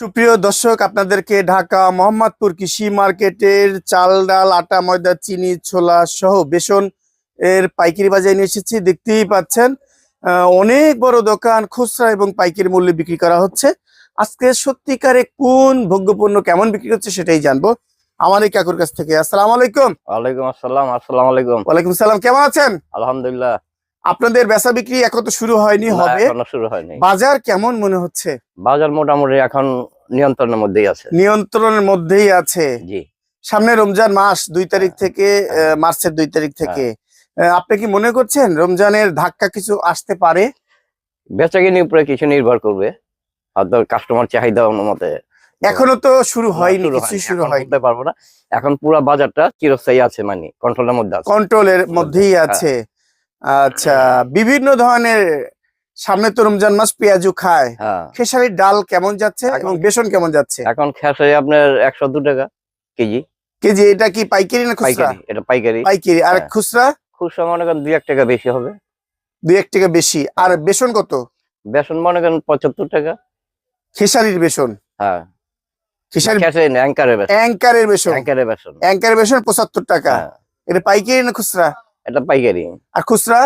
সুপ্রিয় দর্শক আপনাদেরকে ঢাকা মোহাম্মদপুর কৃষি মার্কেটের চাল ডাল আটা ময়দা চিনি ছোলা সহ বেসন এর পাইকারি বাজারে নিয়ে এসেছি। দেখতেই পাচ্ছেন আহ, অনেক বড় দোকান খুচরা এবং পাইকারি মূল্যে বিক্রি করা হচ্ছে। আজকে সত্যিকারে কোন ভোগ্যপণ্য কেমন বিক্রি হচ্ছে সেটাই জানব। আমার এই কাকুর কাছ থেকে। আসসালাম আলাইকুম। ওয়ালাইকুম আসসালাম আসসালামু আলাইকুম। ওয়ালাইকুম সালাম কেমন আছেন? আলহামদুলিল্লাহ। আপনাদের বেচা বিক্রি এখন তো শুরু হয়নি হবে। শুরু হয়নি। বাজার কেমন মনে হচ্ছে? বাজার মোটামুটি এখন নিয়ন্ত্রণের মধ্যেই আছে। নিয়ন্ত্রণের মধ্যেই আছে। জি। সামনে রমজান মাস দুই তারিখ হ্যাঁ। থেকে আহ, মার্চের দুই তারিখ থেকে। আহ, আপনি কি মনে করছেন রমজানের ধাক্কা কিছু আসতে পারে? বেচাকিনির উপরে কিছু নির্ভর করবে। হয়তো কাস্টমার চাহিদা অনুমতে এখনও তো শুরু হয়নি শুরু কিছুই হয়নি, শুরু এখন হয়নি। পারব না। এখন পুরো বাজারটা চিরস্থায়ী আছে মানে কন্ট্রোলের মধ্যে কন্ট্রোলের মধ্যেই হ্যাঁ। আছে। আচ্ছা বিভিন্ন ধরনের সামনে তো রমজান মাস পেঁয়াজু খায়। হ্যাঁ। খেসারির ডাল কেমন যাচ্ছে এবং বেসন কেমন যাচ্ছে? এখন খেসারি আপনার একশো দু টাকা কেজি। কেজি এটা কি পাইকারি না খুচরা? এটা পাইকারি। পাইকারি। আর হ্যাঁ। খুচরা? খুচরা মনে করেন দুই এক টাকা বেশি হবে। দুই এক টাকা বেশি। আর বেসন কত? বেসন মনে করেন পঁচাত্তর টাকা। খেসারির বেসন? হ্যাঁ। অ্যাঙ্কারের বেসন। অ্যাঙ্কারের বেসন পঁচাত্তর টাকা। হ্যাঁ। এটা পাইকারি না খুচরা? এটা পাইকারি। আর খুচরা?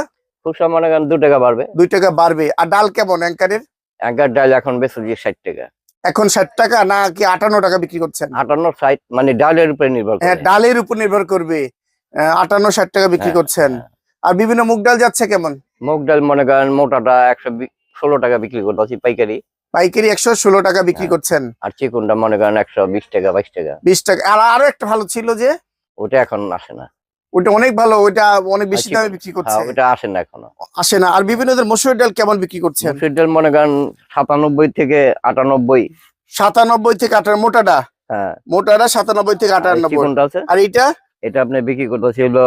খুচরা মনে করেন দু টাকা বাড়বে। দুই টাকা বাড়বে। আর ডাল কেমন অ্যাঙ্কারের? এগার ডাল এখন বেশি ষাট টাকা। এখন ষাট টাকা না কি আটান্ন টাকা বিক্রি করছেন? আটান্ন ষাট মানে ডালের উপরে নির্ভর হ্যাঁ করে। ডালের উপর নির্ভর করবে। আটান্ন ষাট টাকা বিক্রি হ্যাঁ, করছেন। হ্যাঁ। আর বিভিন্ন মুগ ডাল যাচ্ছে কেমন? মুগ ডাল মনে করেন মোটাটা একশো ষোলো টাকা বিক্রি করতেছি পাইকারি। পাইকারি একশো ষোলো টাকা বিক্রি হ্যাঁ। করছেন। আর চিকুনটা মনে করেন একশো বিশ টাকা বাইশ টাকা। বিশ টাকা। আর আরও একটা ভালো ছিল যে? ওটা এখন আসে না। ওটা অনেক ভালো ওইটা অনেক বেশি দামে বিক্রি হ্যাঁ, করছে ওটা আসে না এখনও। আসে না। আর বিভিন্ন ধরনের মসুর ডাল কেমন বিক্রি করছেন? মুসুর ডাল মনে করেন সাতানব্বই থেকে আটানব্বই। সাতানব্বই থেকে আটান্ন মোটাটা হ্যাঁ। মোটাটা সাতানব্বই থেকে আটানব্বই। আর এইটা? এটা আপনি বিক্রি করতেছি হলো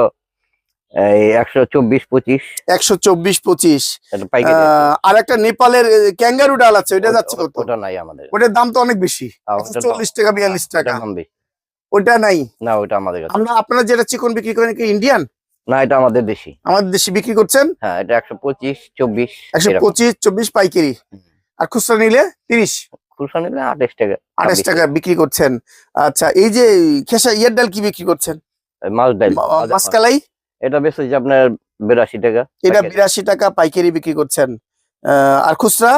এটা আর একটা নেপালের ক্যাঙ্গারু ডাল আছে ওইটা যাচ্ছে কত? ওটা নাই আমাদের। ওটার দাম তো অনেক বেশি। হ্যাঁ, ওটা চল্লিশ টাকা বিয়াল্লিশ টাকা। ওটা নাই। না ওটা আমাদের কাছে। আমরা আপনারা যেটা চিকন বিক্রি করেন কি ইন্ডিয়ান না এটা আমাদের দেশি। আমাদের দেশে বিক্রি করছেন? হ্যাঁ এটা একশো পঁচিশ চব্বিশ একশো। পঁচিশ চব্বিশ পাইকারি। আর খুচরা নিলে তিরিশ। খুচরা নিলে আঠাশ টাকা। আঠাশ টাকা বিক্রি করছেন। আচ্ছা এই যে খেসা ইয়ার ডাল কি বিক্রি করছেন? মাছ ডাল। মাসকালাই এটা বেশি আপনার বিরাশি টাকা এটা। বিরাশি টাকা পাইকারি বিক্রি করছেন। আর খুচরা?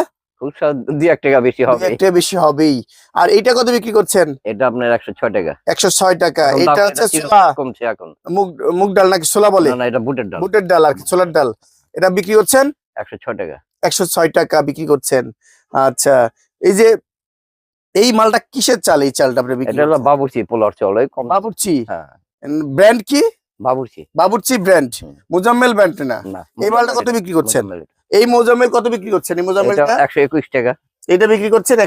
খুচরা দুই এক টাকা বেশি হবে একটা বেশি হবেই। আর এইটা কত বিক্রি করছেন? এটা আপনার একশো ছয় টাকা। একশো ছয় টাকা। এটা হচ্ছে ছোলা। কমছে এখন। মুগ মুগ ডাল নাকি ছোলা বলে? না না এটা বুটের ডাল। বুটের ডাল আর ছোলার ডাল। এটা বিক্রি করছেন? একশো ছয় টাকা। একশো ছয় টাকা বিক্রি করছেন। আচ্ছা এই যে এই মালটা কিসের চাল এই চালটা আপনি বিক্রি এটা হলো করছেন? পোলার চল ওই কম হ্যাঁ। ব্র্যান্ড কি? বাবুর্চি। বাবুর্চি ব্র্যান্ড মোজাম্মেল ব্র্যান্ড না? এই মালটা কত বিক্রি করছেন? এই মোজাম্মেল কত বিক্রি করছেন? এই মোজাম্মেলটা? টাকা। এটা বিক্রি করছেন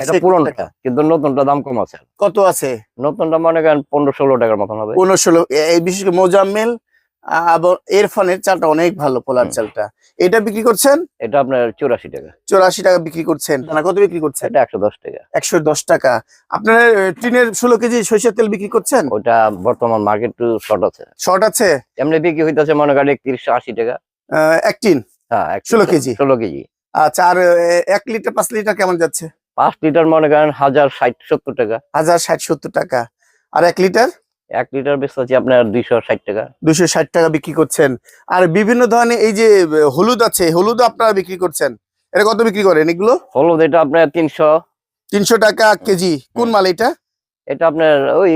কিন্তু নতুনটা দাম কম আছে। কত আছে? নতুনটা মনে করেন পনেরো ষোলো টাকার মতন হবে। পনেরো ষোলো এই বিশেষ করে মোজাম্মেল আবার এরফানের চালটা অনেক ভালো পোলার চালটা। এটা বিক্রি করছেন? এটা আপনার চৌরাশি টাকা। চৌরাশি টাকা বিক্রি করছেন। না কত বিক্রি করছেন? এটা একশো দশ টাকা। একশো দশ টাকা। আপনার টিনের ষোলো কেজি সরিষার তেল বিক্রি করছেন? ওটা বর্তমান মার্কেট টু শর্ট আছে। শর্ট আছে? এমনি বিক্রি হইতেছে মনে করেন একত্রিশশো আশি টাকা। এক টিন? হ্যাঁ 16 কেজি? ষোলো কেজি। আচ্ছা আর এক লিটার পাঁচ লিটার কেমন যাচ্ছে? পাঁচ লিটার মনে করেন হাজার ষাট সত্তর টাকা। হাজার ষাট সত্তর টাকা। আর এক লিটার? এক লিটার বেচতে আছে আপনার দুইশো ষাট টাকা। দুইশো ষাট টাকা বিক্রি করছেন। আর বিভিন্ন ধরনের এই যে হলুদ আছে হলুদ আপনারা বিক্রি করছেন। এটা কত বিক্রি করেন এগুলো? হলুদ এটা আপনার তিনশো। তিনশো টাকা কেজি। কোন মাল এটা? এটা আপনার ওই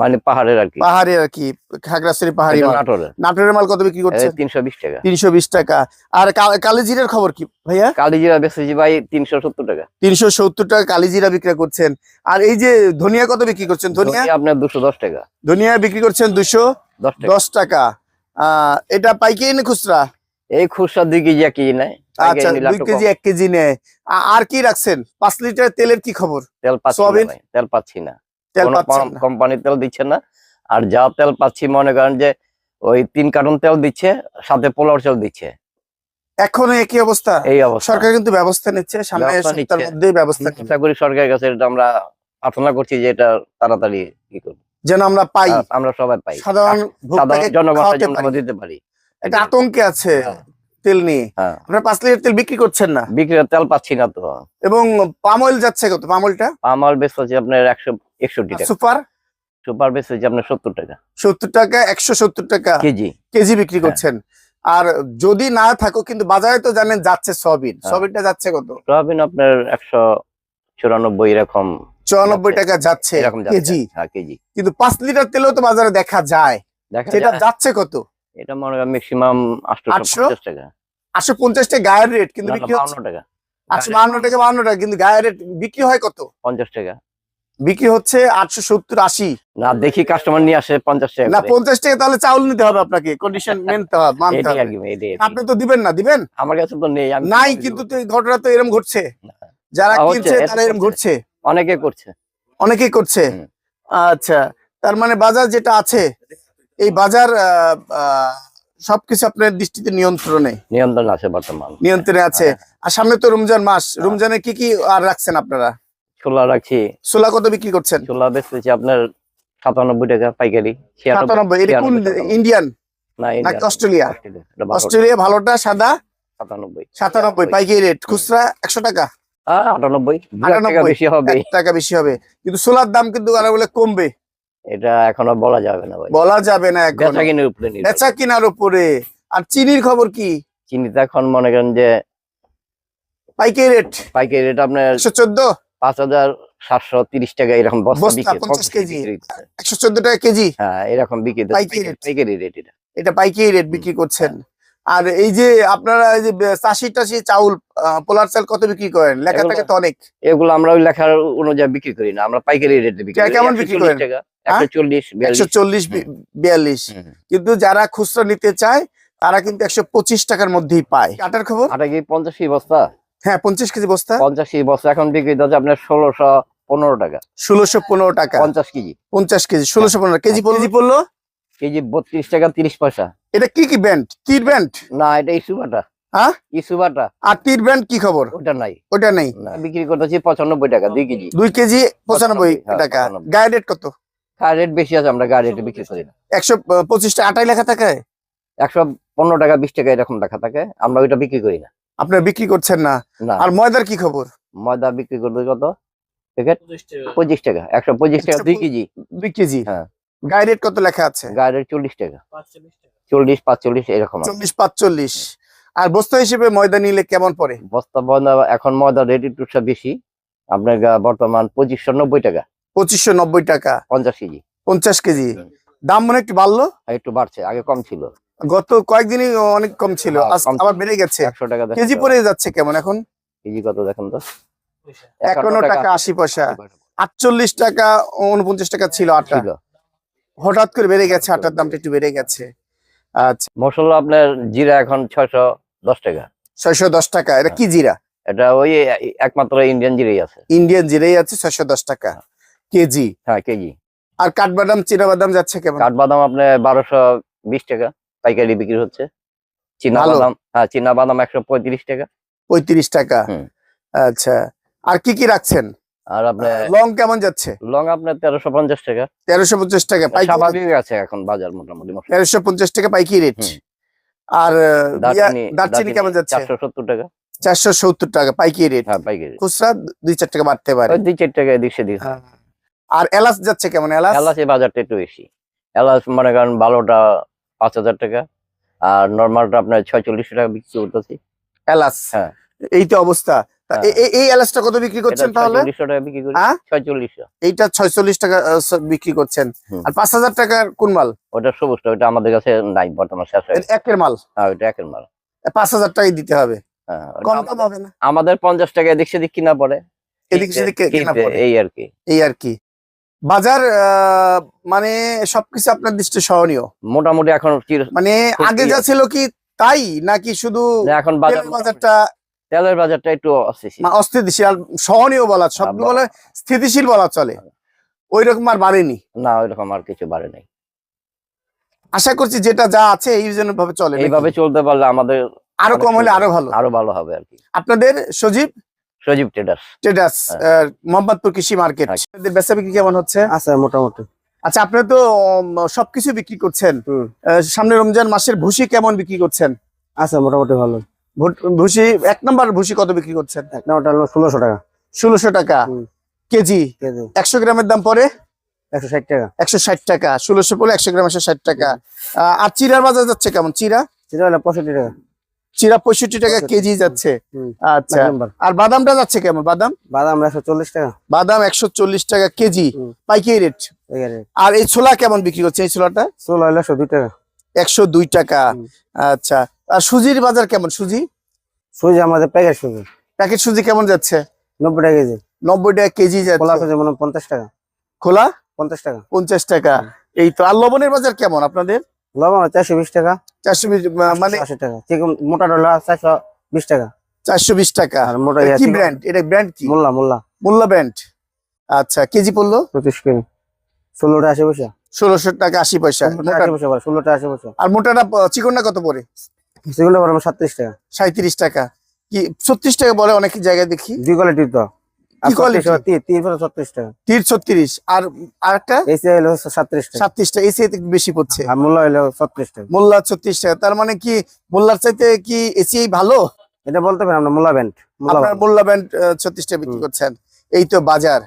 মানে পাহাড়ের আর কি। পাহাড়ের আর কি খাগড়াছড়ি পাহাড়ি নাটোরের। নাটোরের মাল কত বিক্রি করছেন? তিনশো বিশ টাকা। তিনশো বিশ টাকা। আর কালিজিরার খবর কি ভাইয়া? কালিজিরা বেচেছি ভাই তিনশো সত্তর টাকা। তিনশো সত্তর টাকা কালিজিরা বিক্রি করছেন। আর এই যে ধনিয়া কত বিক্রি করছেন? ধনিয়া? আপনার দুশো দশ টাকা। ধনিয়া বিক্রি করছেন দুশো দশ টাকা। এটা পাইকারি না খুচরা? এই খুচরা দুই কেজি এক কেজি নেয়। আচ্ছা পাইকারি নিলে দুই কেজি কম। এক কেজি নেয়। আর কি রাখছেন? পাঁচ লিটার তেলের কি খবর? তেল পাচ্ছি না তেল পাচ্ছি না। তেল কোনো কোম্পানি তেল দিচ্ছে না। আর যা তেল পাচ্ছি মনে করেন যে ওই তিন কার্টন তেল দিচ্ছে সাথে পোলাও তেল দিচ্ছে। এখনও একই অবস্থা? এই অবস্থা। সরকার কিন্তু ব্যবস্থা নিচ্ছে সামনে ব্যবস্থা সপ্তাহের মধ্যেই ব্যবস্থা আশা করি সরকারের কাছে এটা আমরা প্রার্থনা করছি যে এটা তাড়াতাড়ি কি করব যেন আমরা পাই। আমরা সবাই পাই। সাধারণ। আমরা দিতে পারি। এটা আতঙ্কে আছে। হ্যাঁ। তেল নিয়ে। হ্যাঁ। আপনার পাঁচ লিটার তেল বিক্রি করছেন না? বিক্রি তেল পাচ্ছি না তো। এবং পাম অয়েল যাচ্ছে কত? পাম অয়েলটা আমার বেশ হচ্ছে আপনার একশো একষট্টি টাকা। সুপার? সুপার বেশ হচ্ছে আপনার সত্তর টাকা। সত্তর টাকা একশো সত্তর টাকা কেজি। কেজি বিক্রি হ্যাঁ। করছেন। আর যদি না থাকো কিন্তু বাজারে তো জানেন যাচ্ছে সবিন হ্যাঁ। সবিনটা যাচ্ছে কত? সয়াবিন আপনার একশো চুরানব্বই এরকম। চুরানব্বই টাকা যাচ্ছে। এরকম কেজি। কেজি। কিন্তু পাঁচ লিটার তেলও তো বাজারে দেখা যায়। সেটা যাচ্ছে কত? এটা মনে হয় ম্যাক্সিমাম আটশো? পঞ্চাশ টাকা। আটশো পঞ্চাশ টাকা গায়ের রেট কিন্তু বিক্রি হচ্ছে? টাকা। আটশো বাহান্ন টাকা বাহান্ন টাকা কিন্তু গায়ের রেট বিক্রি হয় কত? পঞ্চাশ টাকা। বিক্রি হচ্ছে আটশো সত্তর আশি। না দেখি কাস্টমার নিয়ে আসে পঞ্চাশ টাকা না পঞ্চাশ টাকা তাহলে চাউল নিতে হবে আপনাকে কন্ডিশন মেনতে হবে মানতে হবে। আপনি তো দিবেন না দিবেন? আমার কাছে তো নেই নাই কিন্তু ঘটনা তো এরকম ঘটছে। যারা কিনছে তারা এরকম ঘটছে। অনেকে করছে। অনেকেই করছে। আচ্ছা তার মানে বাজার যেটা আছে এই বাজার সবকিছু আপনার দৃষ্টিতে নিয়ন্ত্রণে? নিয়ন্ত্রণ আছে বর্তমান। নিয়ন্ত্রণে আছে। হ্যাঁ। আর সামনে তো রমজান মাস। রমজানে কি কি আর রাখছেন আপনারা? ছোলা রাখছি। ছোলা কত বিক্রি করছেন? ছোলা বেচতেছি আপনার সাতানব্বই টাকা পাইকারি। সাতানব্বই। এটা কোন ইন্ডিয়ান? অস্ট্রেলিয়া? অস্ট্রেলিয়া, ভালোটা সাদা? সাতানব্বই। সাতানব্বই। পাইকারি রেট। খুচরা একশো টাকা? হ্যাঁ আটানব্বই টাকা বেশি হবে। টাকা বেশি হবে। কিন্তু সোলার দাম কিন্তু আর বলে কমবে। এটা এখনও বলা যাবে না ভাই। বলা যাবে না এখন। বেচা কিনার উপরে বেচা কিনার উপরে। আর চিনির খবর কি? চিনিতে এখন মনে করেন যে পাইকারি রেট? পাইকারি রেট আপনার একশো চোদ্দ? পাঁচ হাজার সাতশো তিরিশ টাকা এরকম বস্তা বস্তা, বিক্রি 50 পঞ্চাশ কেজি। একশো চোদ্দ টাকা কেজি? হ্যাঁ এরকম বিক্রি। পাইকারি রেট। এটা। এটা পাইকারি রেট বিক্রি করছেন। আর এই যে আপনারা এই যে চাষি টাশি চাউল পোলার চাল কত বিক্রি করেন? লেখা থাকে তো অনেক। এগুলো আমরা ওই লেখার অনুযায়ী বিক্রি করি না। আমরা পাইকারি রেটে বিক্রি কেমন বিক্রি 140 করেন? টাকা? একশো চল্লিশ বিয়াল্লিশ। কিন্তু যারা খুচরা নিতে চায় তারা কিন্তু একশো পঁচিশ টাকার মধ্যেই পায়। কাটার খবর? আটা কি পঞ্চাশি বস্তা? হ্যাঁ পঞ্চাশ কেজি বস্তা। পঞ্চাশি বস্তা এখন বিক্রি হচ্ছে আপনার ষোলোশো পনেরো টাকা। ষোলোশো পনেরো টাকা। পঞ্চাশ কেজি। পঞ্চাশ কেজি ষোলোশো পনেরো কেজি কেজি পড়ল? কেজি বত্রিশ টাকা তিরিশ পয়সা। এটা কি কি ব্যান্ড তীর ব্যান্ড না এটা ইসু বাটা। হ্যাঁ? ইসু আর তীর ব্যান্ড কি খবর? ওটা নাই। ওটা নেই। না বিক্রি করতেছি পঁচানব্বই টাকা দুই কেজি। দুই কেজি পঁচানব্বই হ্যাঁ, টাকা। 95 গায়ে রেট কত? আর রেট বেশি আছে আমরা গাড়ি রেটে বিক্রি করি না। একশো পঁচিশ টাকা আটাই লেখা থাকে? একশো পনেরো টাকা বিশ টাকা এরকম টাকা থাকে আমরা ওইটা বিক্রি করি না। আপনার বিক্রি করছেন না? না। আর ময়দার কি খবর? ময়দা বিক্রি করতে কত? পঁচিশ টাকা। একশো পঁচিশ টাকা দুই কেজি। দুই কেজি? হ্যাঁ। গায়ে রেট কত লেখা আছে? গাড়ি রেট চল্লিশ টাকা। চল্লিশ পাঁচচল্লিশ এরকম চল্লিশ পাঁচচল্লিশ। আর বস্তা হিসেবে ময়দা নিলে কেমন পড়ে? বস্তা ময়দা এখন ময়দা রেট একটু বেশি। আপনার গা- বর্তমান পঁচিশশো নব্বই টাকা। পঁচিশশো নব্বই টাকা। পঞ্চাশ কেজি। পঞ্চাশ কেজি। দাম মনে একটু বাড়লো? আর একটু বাড়ছে আগে কম ছিল। গত কয়েকদিনই অনেক কম ছিল হ্যাঁ, আবার বেড়ে গেছে। একশো টাকা কেজি। পরে যাচ্ছে কেমন এখন? কেজি কত দেখেন তো? একান্ন টাকা আশি পয়সা। আটচল্লিশ টাকা উনপঞ্চাশ টাকা ছিল আটা। হঠাৎ করে বেড়ে গেছে আটার দামটা একটু বেড়ে গেছে। আচ্ছা। মশলা আপনার জিরা এখন ছয়শো দশ টাকা। ছয়শো দশ টাকা এটা কি জিরা? এটা ওই একমাত্র ইন্ডিয়ান জিরাই আছে। ইন্ডিয়ান জিরাই আছে ছয়শো দশ টাকা। কেজি। হ্যাঁ কেজি। আর কাঠবাদাম চীনা বাদাম যাচ্ছে কেমন? কাঠবাদাম আপনার বারোশো বিশ টাকা। পাইকারি বিক্রি হচ্ছে। চীনা বাদাম হ্যাঁ চীনা বাদাম একশো পঁয়ত্রিশ টাকা। পঁয়ত্রিশ টাকা। আচ্ছা। আর কি কি রাখছেন? আর আপনার লং কেমন যাচ্ছে? লং আপনার তেরোশো পঞ্চাশ টাকা। তেরোশো পঞ্চাশ টাকা পাইকারি স্বাভাবিক আছে এখন বাজার মোটামুটি তেরোশো পঞ্চাশ টাকা পাইকারি রেট। আর দারচিনি কেমন যাচ্ছে? চারশো সত্তর টাকা। চারশো সত্তর টাকা পাইকারি রেট। হ্যাঁ পাইকারি খুচরা দুই চার টাকা বাড়তে পারে। দুই চার টাকা এদিক সেদিক। হ্যাঁ। আর এলাচ যাচ্ছে কেমন? এলাচ? এলাচ এই বাজারটা একটু বেশি। এলাচ মনে করেন ভালোটা পাঁচ হাজার টাকা। আর নর্মালটা আপনার ছয়চল্লিশ টাকা বিক্রি করতেছি। এলাচ? হ্যাঁ। এই তো অবস্থা। হ্যাঁ। এই এলাচটা কত বিক্রি করছেন তাহলে? হ্যাঁ? ছয়চল্লিশশো। এইটা ছয়চল্লিশ টাকা বিক্রি করছেন। আর পাঁচ হাজার টাকার কোন মাল? ওটা সবুজটা ওটা আমাদের কাছে নাই বর্তমান শেষ একের মাল? হ্যাঁ ওইটা একের মাল। পাঁচ হাজার টাকাই দিতে হবে। হ্যাঁ কম আমাদের- কম হবে না? আমাদের পঞ্চাশ টাকা এদিক সেদিক কিনা পড়ে। এদিক সেদিক এই আর কি। এই আর কি। বাজার মানে সবকিছু আপনার দৃষ্টি সহনীয়। মোটামুটি এখন মানে আগে যা ইয়ে। ছিল কি তাই নাকি শুধু এখন বাজার বাজারটা তেলের বাজারটা একটু অস্থিতিশীল। সহনীয় বলা সব বলে স্থিতিশীল বলা চলে। ওই রকম আর বাড়েনি। না ওইরকম আর কিছু বাড়ে নাই। আশা করছি যেটা যা আছে এই জন্য ভাবে চলে? এইভাবে চলতে পারলে আমাদের আরও কম হলে আরও ভালো। আরও ভালো হবে আর কি। আপনাদের সজীব সজীব ট্রেডার্স ট্রেডার্স হ্যাঁ। মোহাম্মদপুর কৃষি মার্কেট। হ্যাঁ। আপনাদের বেচা বিক্রি কেমন হচ্ছে? আছে মোটামুটি। আচ্ছা আপনি তো সবকিছু বিক্রি করছেন। সামনে রমজান মাসের ভুসি কেমন বিক্রি করছেন? আচ্ছা মোটামুটি ভালো। ভুসি এক নম্বর ভুসি কত বিক্রি করছেন? এক নাম্বারটা হলো ষোলোশো টাকা। ষোলোশো টাকা। কেজি? কেজি। একশো গ্রামের দাম পরে একশো ষাট টাকা। একশো ষাট টাকা। ষোলোশো পরে একশো গ্রাম একশো ষাট টাকা। আহ, আর চিরার বাজার যাচ্ছে কেমন? চিরা? সেটা হলো পঁয়ষট্টি টাকা। চিরা পঁয়ষট্টি। টাকা। কেজি যাচ্ছে। আচ্ছা। আর বাদামটা যাচ্ছে কেমন? বাদাম? বাদাম একশো চল্লিশ টাকা। বাদাম একশো চল্লিশ টাকা কেজি। পাইকারি রেট। আর এই ছোলা কেমন বিক্রি করছে? এই ছোলাটা? ষোলো হলো একশো দুই টাকা। একশো দুই টাকা। আচ্ছা। আর সুজির বাজার কেমন? সুজি? সুজি আমাদের প্যাকেট সুজি। প্যাকেট সুজি কেমন যাচ্ছে? নব্বই টাকা কেজি। নব্বই টাকা কেজি যাচ্ছে। পঞ্চাশ টাকা। খোলা? পঞ্চাশ টাকা। পঞ্চাশ টাকা। এই তো। আর লবণের বাজার কেমন আপনাদের? লবণ চারশো বিশ টাকা। চারশো বিশ মানে আশি টাকা। চিকন মোটা ডলা চারশো বিশ টাকা। চারশো বিশ টাকা। আর মোটা কি ব্র্যান্ড এটা ব্র্যান্ড কি? মোল্লা মোল্লা। মোল্লা ব্র্যান্ড আচ্ছা কেজি পড়ল? পঁচিশ কেজি। ষোলোটা আশি পয়সা। ষোলোশো টাকা আশি পয়সা। ষোলোটা আশি পয়সা আর মোটাটা চিকনটা কত পড়ে? সেগুলো পড়ে আমার সাতত্রিশ টাকা। সাঁত্রিশ টাকা। কি ছত্রিশ টাকা বলে অনেক জায়গায় দেখি। দুই কোয়ালিটির তো। আর কি quality? 36 তিন তিন পরে ছত্রিশ টাকা। তীর ছত্রিশ। আর আরেকটা? এসি হলো সাতত্রিশ টাকা। এসি বেশি পড়ছে। মোল্লা ছত্রিশ টাকা। তার মানে কি মোল্লার চাইতে কি এসি ভালো? এটা বলতে পারেন আমরা মোল্লা ব্যান্ড মোল্লা মোল্লা ব্যান্ড ছত্রিশ টাকা বিক্রি করছেন। এই তো বাজার।